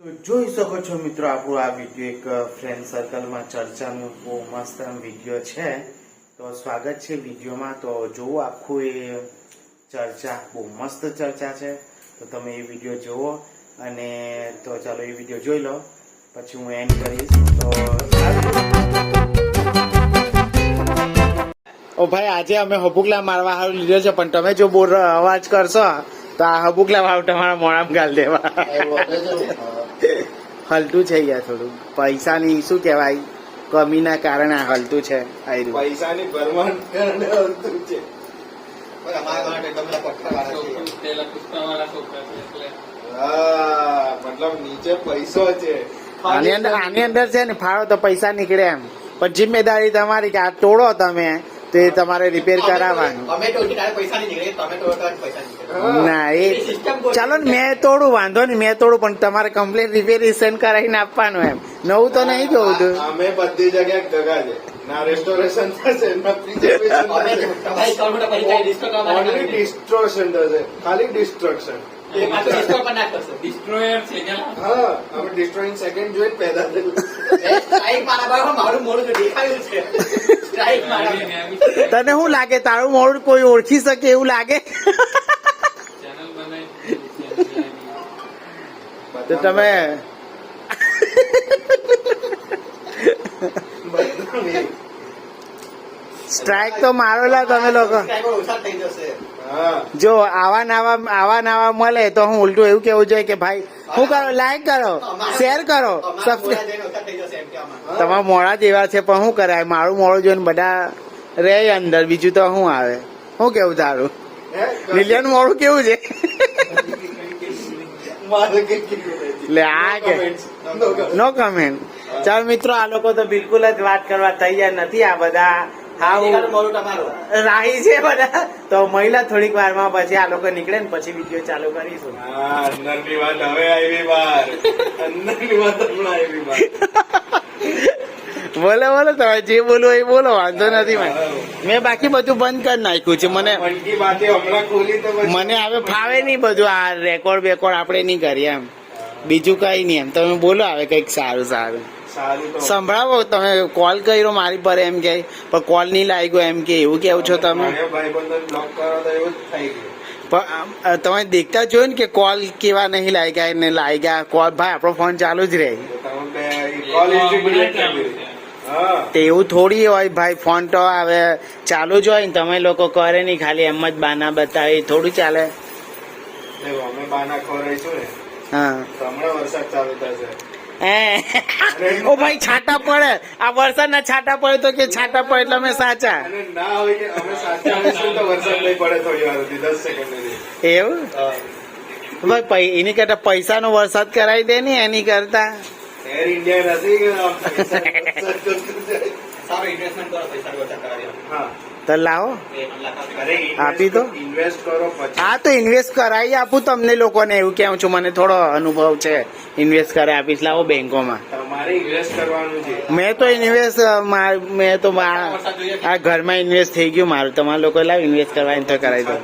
તો જોઈ શકો છો મિત્રો, આપણું આ વીડિયો એક ફ્રેન્ડ સર્કલમાં ચર્ચાનું બહુ મસ્ત વીડિયો છે. તો સ્વાગત છે વિડીયોમાં તો જોવો, આખું એ ચર્ચા, બહુ મસ્ત ચર્ચા છે. તો તમે એ વીડિયો જુઓ અને તો ચાલો એ વીડિયો જોઈ લો. પછી હું એન્ડ કરીશ. તો ઓ ભાઈ, આજે અમે હબુકલા મારવા હારું લીધો છે, પણ તમે જો બોલ અવાજ કરશો, તો આ હબુકલા ભાવ તમારા મોણામાં ગાલ દેવા. હલતું છે યાર થોડું. પૈસાની શું કહેવાય? કમીના કારણે આ હલતું છે. પૈસાની ભરમાણ કારણે હલતું છે. મતલબ નીચે પૈસો છે. આની અંદર આની અંદર છે ને ફાળો તો પૈસા નીકળે એમ. પણ જિમ્મેદારી તમારી કે આ તોડો તમે. તો તમારે રિપેર કરાવવાનું. અમે તો તારે પૈસા નહીં નીકળે તમે તો પૈસા નીકળે. હા. ના એ ચાલો ને મેં તોડું વાંધો નહીં મેં તોડું પણ તમારે કમ્પ્લીટ રિપેરેશન કરાવીને આપવાનું એમ. નવું તો નહીં જોવું તું. અમે બધી જગ્યાએ ગગા છે. ના રેસ્ટોરેશન થશે ના પ્રિઝર્વેશન થશે. તમારી ત્રણ મોટા પૈસા ડિસ્કો ઓનલી ડિસ્ટ્રોશન થશે. ખાલી ડિસ્ટ્રક્શન ડિસ્ટ્રોયર છે હા ડિસ્ટ્રોઈંગ સેકન્ડ પેદા મારા મોડું દેખાયું છે. તને શું લાગે? તારું મોડું કોઈ ઓળખી શકે એવું લાગે? તો તમે બધાની. સ્ટ્રાઇક તો મારેલા તમે લોકો. જો આવા નવા આવા નવા મળે તો હું ઉલટું એવું કેવું જોઈએ કે ભાઈ શું કરો લાઈક કરો શેર કરો તમારા મોડા જેવા છે, પણ શું કરાય? મારું મોડું જોઈને બધા રે અંદર, બીજું તો શું આવે? શું કેવું તારું? નિલિયન મોડું કેવું છે. લે, આ કે. નો કમેન્ટ ચાલ મિત્રો, આ લોકો તો બિલકુલ જ વાત કરવા તૈયાર નથી. આ બધા રાહી છે બધા. તો મહિલા થોડીક વારમાં પછી આ લોકો નીકળે ને પછી વીડિયો ચાલુ કરીશું. હા અંદરની વાત હવે આવી બહાર અંદરની વાત હમણાં આવી બોલો બોલો તમે જે બોલો એ બોલો વાંધો નથી મેં બાકી બધું બંધ કરી નાખ્યું છે. મને મન કી બાતે હમણાં ખોલી તો પછી મને હવે ફાવે નહીં બધું. આ રેકોર્ડ બેકોર્ડ આપણે નહીં કરીએ એમ. બીજું કઈ નહીં એમ. તમે બોલો હવે કંઈક સારું સારું. સંભળાવો તમે કોલ કર્યો મારી પર એમ કે પણ કોલ નહીં લાગ્યો એમ કે એવું કેવું છો તમે? તમે દેખતા જોયો ને કે કોલ કેવા નહીં લાગ્યા ને લાગ્યા કોલ ભાઈ આપણો ફોન ચાલુ જ રહે. તો એવું થોડી હોય ભાઈ ફોન તો હવે ચાલુ જ હોય ને તમે લોકો કરે નહીં ખાલી એમ જ બાના બતાવે થોડું ચાલે. અમે બાના ખોરાઈશું ને. હા. હમણાં વરસાદ ચાલુ થશે. હે. ઓ ભાઈ છાટા પડે. આ વરસાદના છાટા પડે તો કે છાટા પડે એટલે અમે સાચા. ના હોય કે અમે સાચા તો વરસાદ નહીં પડે થોડી વાર દસ સેકન્ડ એવું? ભાઈ એની કરતા પૈસાનો વરસાદ કરાવી દે ને એની કરતા. એર ઇન્ડિયા નથી વરસાદ. સારું ઇન્વેસ્ટમેન્ટ કરો પૈસા વરસાદ કરાવી હા. તો લાવો. આપી દો. હા તો ઇન્વેસ્ટ કરાવી આપું તમને લોકોને એવું કેવું છું મને થોડો અનુભવ છે. ઇન્વેસ્ટ કરાવી આપીશ. લાવો બેંકોમાં. કરવાનું મેં તો ઇન્વેસ્ટ મેં તો આ ઘરમાં ઇન્વેસ્ટ થઈ ગયું મારું. તમારા લોકો લાવ ઇન્વેસ્ટ કરવા તો કરાવી દો.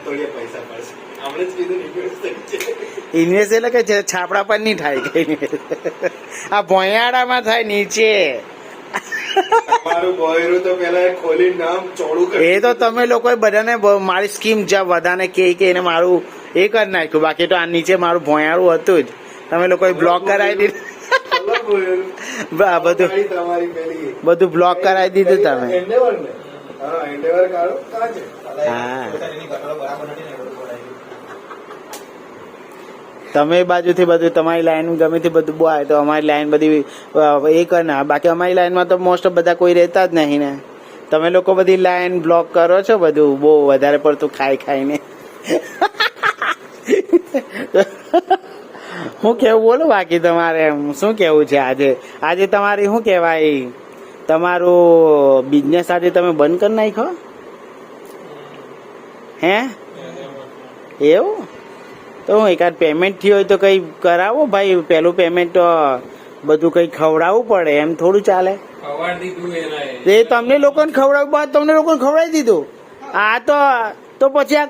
ઇન્વેસ્ટ એટલે કે છાપડા પર નહીં થાય આ ભોયાડામાં થાય નીચે. એ તો તમે લોકોએ બધાને મારી સ્કીમ જ્યાં બધાને કે કે એને મારું એ કરી નાખ્યું. બાકી તો આ નીચે મારું ભોયારું હતું જ. તમે લોકોએ બ્લોક કરાવી દીધું. બધું ગાડી તમારી પેલી. બધું બ્લોક કરાવી દીધું તમે. હા એન્ડેવર કાઢો કાં છે હા પોતાની ઘટડો બરાબર નથી ને બધું બોલાય તમે બાજુથી બધું તમારી લાઈન ગમે તે બધું બોલાય તો અમારી લાઈન બધી એ કરના બાકી અમારી લાઈનમાં તો મોસ્ટ ઓફ બધા કોઈ રહેતા જ નહીં ને. તમે લોકો બધી લાઈન બ્લોક કરો છો બધું બહુ વધારે પડતું ખાઈ ખાઈને. હું કેવું બોલો બાકી તમારે એમ? શું કેવું છે આજે? આજે તમારી શું કહેવાય? તમારું બિઝનેસ આજે તમે બંધ કરી નાખ્યો? હે? એવું? તો હું એકાદ પેમેન્ટ થયું હોય તો કઈ કરાવો ભાઈ પેલું પેમેન્ટ તો બધું કઈ ખવડાવવું પડે એમ થોડું ચાલે. એ. તમને લોકોને ખવડાવ્યું તમને લોકોને ખવડાવી દીધું? આ તો તો પછી આ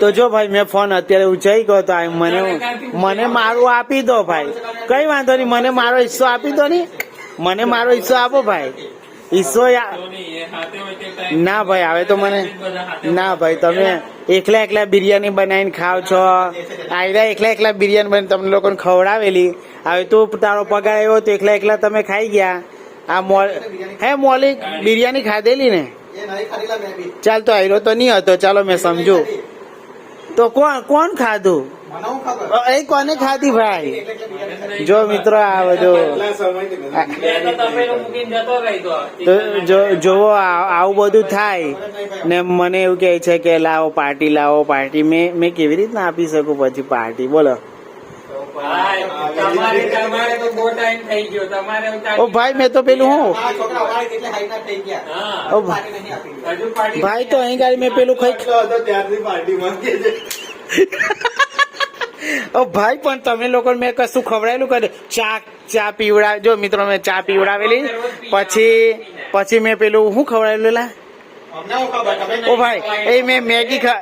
તો જો ભાઈ મેં ફોન અત્યારે ઉંચાઈ ગયો તો મને મને મારું આપી દો ભાઈ. કઈ વાંધો નહીં મને મારો હિસ્સો આપી દો ને મને મારો હિસ્સો આપો ભાઈ. Time ના ભાઈ હવે તો મને ના ભાઈ તમે એકલા એકલા બિરયાની બનાવીને ખાવ છો. આયરા એકલા એકલા બિરયાની બની તમને લોકોને ખવડાવેલી. હવે તો તારો પગાર આવ્યો તો એકલા એકલા તમે ખાઈ ગયા. આ મોલ હે મોલી બિરયાની ખાધેલી ને? એ નહીં ખાધેલા મેં બી. ચાલ તો આયરો તો નહીં હતો. ચાલો મેં સમજુ. તો કોણ કોણ ખાધું? એ કોને ખાધી ભાઈ. જો મિત્રો આ બધું જોવો આવું બધું થાય ને મને એવું કહે છે કે લાવો પાર્ટી લાવો પાર્ટી. મેં મેં કેવી રીતના આપી શકું પછી પાર્ટી? બોલો. ભાઈ, તમારે તમારે તો બહુ ટાઈમ થઈ ગયો. તમારે એવું ઓ ભાઈ મેં તો પેલું હું? ભાઈ તો અહીં ગાડી મેં પેલું ખાઈ ત્યારથી પાર્ટી માંગે છે. ઓ ભાઈ પણ તમે લોકો મેં કશું ખવડાયેલું કરે ચા ચા પીવડા જો મિત્રો મેં ચા પીવડાવેલી. પછી પછી મેં પેલું શું ખવડાવેલું લા? ઓ ભાઈ એ મેં મેગી ખા.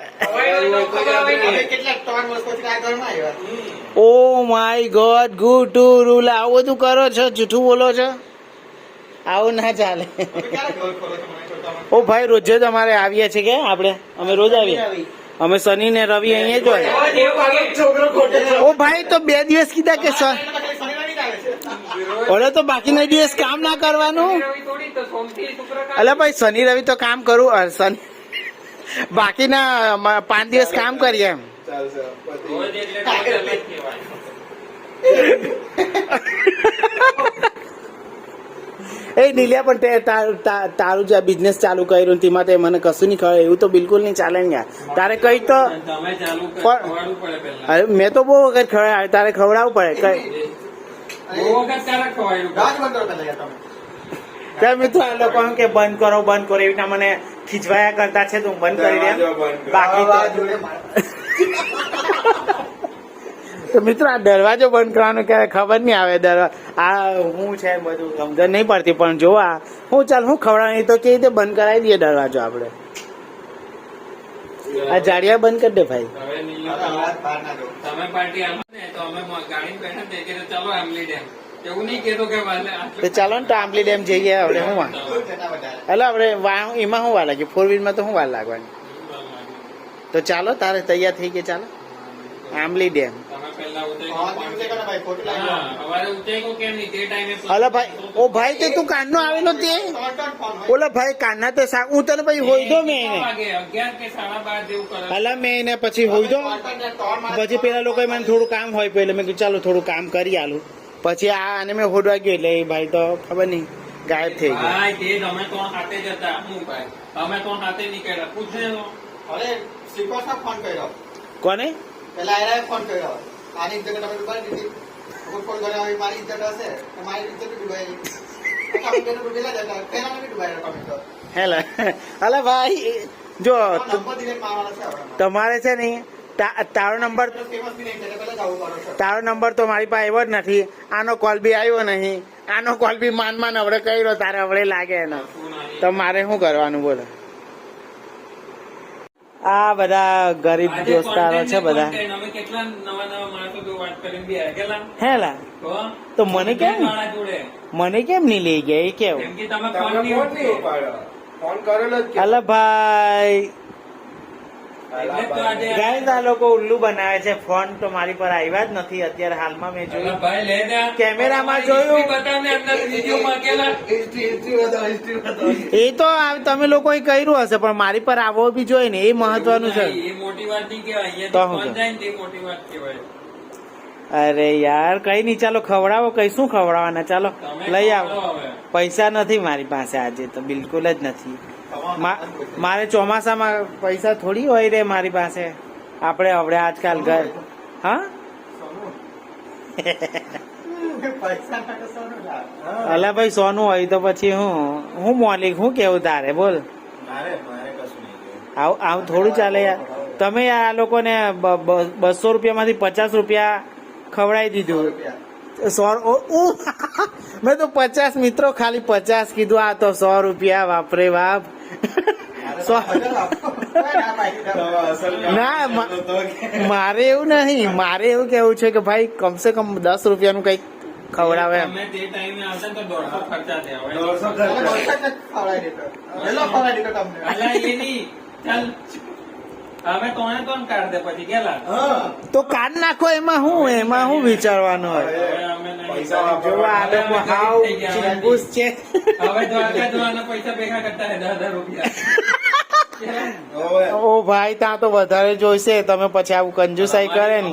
ઓ માય ગોડ ગુટુ રૂલ. આવું બધું કરો છો? જૂઠું બોલો છો? આવું ના ચાલે? ઓ ભાઈ રોજે જ અમારે આવીએ છીએ કે આપણે? અમે રોજ આવીએ? અમે શનિ ને રવિ અહીંયા જ હોય. ઓ ભાઈ તો બે દિવસ કીધા કે સર ઓલે તો બાકીના દિવસ કામ ના કરવાનું. અલે ભાઈ શનિ રવિ તો કામ કરું શનિ બાકીના પાંચ દિવસ કામ કરીએ એમ ચાલશે પતિ. રોજ એટલે રોજ અલગ કહેવાય. એ નીલિયા પણ તે તાર- તા- તારું જે બિઝનેસ ચાલુ કર્યું તેમાં તે મને કશું નહીં ખબર એવું તો બિલકુલ નહીં ચાલે ને તારે કઈ તો તમે ચાલુ કર- પણ- ખવાડવું અરે મેં તો બહુ વખત ખવડાવે તારે ખવડાવવું પડે કઈ બહુ વખત ક્યારે ખવાયું? રાજ બંધ કરો પહેલા યાર તમે ત્યાં મિત્રો આ લોકો એમ કે બંધ કરો બંધ કરો એવી રીતના મને ખીજવાયા કરતા છે તો હું બંધ કરી કરો. બાકી તો મિત્રો આ દરવાજો બંધ કરવાનો ક્યારે ખબર નહીં આવે. દરવા આ હું છે બધું સમજણ નહીં પડતી પણ જો આ હું ચાલ હું ખવડાવવાની તો કેવી રીતે બંધ કરાવી દઈએ દરવાજો આપણે? આ જાડિયા બંધ કરી દે ભાઈ. તો અમે ગાડી બેઠા તે કે ચાલો આમલી ડેમ. એવું નહીં કેતો કે વાલે તો ચાલો ને તો આંબલી ડેમ જઈએ આપણે શું વા? એટલે આપણે એમાં શું વાર લાગે? ફોર વ્હીલમાં તો શું વાર લાગવાની? તો ચાલો તારે તૈયાર થઈ ગયા ચાલો. આંબલી ડેમ. પહેલા ઉતરી ભાઈ કેમ નહીં? તે ટાઈમે ઓ ભાઈ તે તું કાનનો આવેલો તે. ઓલા ભાઈ કાનના તો હું તને પછી હોઈ દો મેં એને. અલા મેં એને પછી હોઈ દો પછી પેલા લોકોએ મને થોડું કામ હોય એટલે મેં કીધું ચાલો થોડું કામ કરી આલું. પછી આ આને મેં હોડવા ગયો એટલે એ ભાઈ તો ખબર નહીં ગાયબ થઈ ગયો. ભાઈ તે હાથે જતા હું ભાઈ? અમે તો હાથે નીકળ્યા? પૂછે અરે ફોન કર્યો. કોને? પેલા એરાએ ફોન કર્યો. આની ઇજ્જત તમે ડૂબાડી દીધી કોઈ ઘરે આવી મારી ઇજ્જત હશે તો મારી ઇજ્જત ડૂબાઈ હેલો. હેલા ભાઈ જો તમારે છે ને તારો નંબર તારો નંબર તો મારી પાસે આવ્યો જ નથી. આનો કોલ બી આવ્યો નહીં. આનો કોલ બી માન માન અવડે કર્યો તારે અવડે લાગે એનો. તો મારે શું કરવાનું બોલો? આ બધા ગરીબ દોસ્તારો છે બધા content. અમે કેટલા નવા નવા માણસો જોડે વાત કરીને બી આવ્યા. કેટલા? હેલા તો? મને કેમ? મને કેમ નહીં લઈ ગયા એ કેવું અલા ભાઈ ગાઈઝ આ લોકો ઉલ્લુ બનાવે છે. ફોન તો મારી પર આવ્યા જ નથી. અત્યારે હાલમાં મેં જોયું. કેમેરામાં જોયું. એ તો તમે લોકોએ કર્યું હશે પણ મારી પર આવવો બી જોઈએ ને. એ મહત્વનું છે. એ મોટી વાત નહીં કહેવાય. તો અરે યાર કઈ નહીં. ચાલો ખવડાવો. કઈ શું ખવડાવવાના? ચાલો લઈ આવો. પૈસા નથી મારી પાસે આજે તો. બિલકુલ જ નથી. મારે ચોમાસામાં પૈસા થોડી હોય રે મારી પાસે. આપણે હવે આજકાલ ઘર. હા. અલા ભાઈ સોનું હોય તો પછી હું હું મોલિક હું કેવું તારે? બોલ. આવું આવું થોડું ચાલે યાર. તમે યાર આ લોકોને બસો રૂપિયામાંથી પચાસ રૂપિયા ખવડાવી દીધું. સો મેં તો પચાસ મિત્રો ખાલી પચાસ કીધું. આ તો સો રૂપિયા વાપરે બાપ. ના મારે એવું નહીં. મારે એવું કેવું છે કે ભાઈ કમસે કમ દસ રૂપિયાનું કંઈક ખવડાવે એમ. દોઢસો ખર્ચા અમે તોને કોણ કાઢ દે પછી ગેલા તો કાઢ નાખો એમાં હું એમાં હું વિચારવાનું હોય? હવે દ્વારકા જવાના પૈસા ભેગા કરતા હે દસ હજાર રૂપિયા. ઓ ભાઈ ત્યાં તો વધારે જોઈશે. તમે પછી આવું કંજુસાઈ કરે ને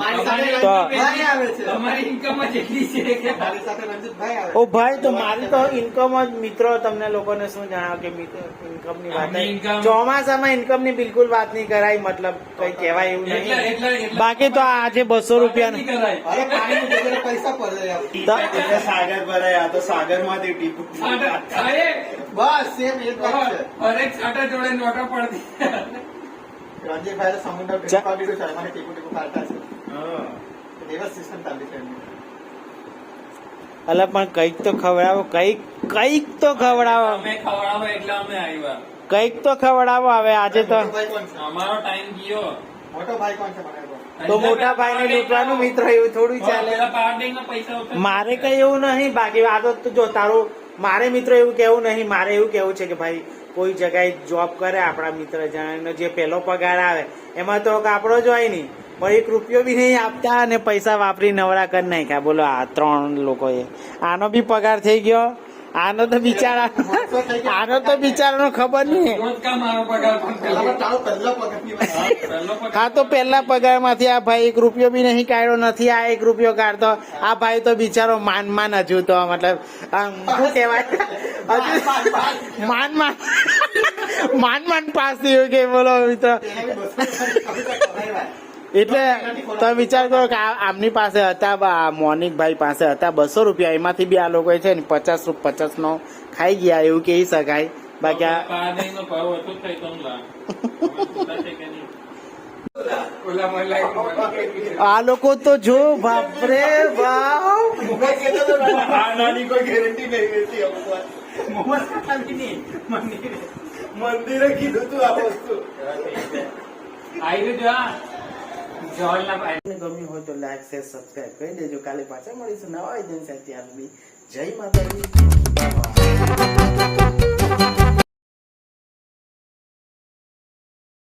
તો ઓ ભાઈ તો મારી તો ઇન્કમ જ મિત્રો તમને લોકોને શું જણાવો કે ઇન્કમની વાત ચોમાસામાં ઇન્કમની બિલકુલ વાત નહીં કરાય મતલબ કઈ કહેવાય એવું નહીં. બાકી તો આજે બસો રૂપિયા પૈસા સાગર ભરાયા તો સાગરમાંથી બસ સેમ એક જોડે નોટો પડતી સિસ્ટમ ચાલતી છે અલા પણ કંઈક તો ખવડાવો કંઈક કંઈક તો ખવડાવો. અમે ખવડાવો એટલે અમે આવ્યા. કંઈક તો ખવડાવો હવે આજે તો મોટો ભાઈ અમારો ટાઈમ ગયો. મોટો ભાઈ કોણ છે તો મોટા ભાઈને લૂંટવાનું મિત્ર એવું થોડું ચાલે. ના. મારે કઈ એવું નહીં બાકી આ તો જો તારું મારે મિત્ર એવું કેવું નહીં મારે એવું કેવું છે કે ભાઈ કોઈ જગ્યાએ જોબ કરે, આપણા મિત્ર જણાનો જે પહેલો પગાર આવે, એમાં તો આપણો જ હોય નહીં. પણ એક રૂપિયો બી નહીં આપતા અને પૈસા વાપરી નવરા કરી નાખ્યા. બોલો, આ ત્રણ લોકોએ. આનો બી પગાર થઈ ગયો. આનો તો બિચારા આનો તો બિચારાનો ખબર નહીં. હા, તો પહેલા પગારમાંથી આ ભાઈ એક રૂપિયો બી નહીં કાઢ્યો નથી આ એક રૂપિયો કાઢતો. આ ભાઈ તો બિચારો માન માન હજુ તો મતલબ શું કહેવાય? હજુ માન માન માન માન પાસ થયું કે બોલો મિત્ર એટલે તમે વિચાર કરો કે આ- આમની પાસે હતા મોનિકભાઈ પાસે હતા. બસો રૂપિયા એમાંથી બી આ લોકો છે ને પચાસ પચાસ નો ખાઈ ગયા એવું કહી શકાય. બાકી આ લોકો તો જો બાપરે. મંદિરે કીધું તું આ વસ્તુ. આવી રહ્યું જો આ. જવાહરલાલ ભાઈ. તમને ગમ્યું હોય તો લાઈક શેર સબસ્ક્રાઈબ કરી દેજો કાલે પાછા મળીશું નવા એજન્સી ત્યાં સુધી જય માતાજી.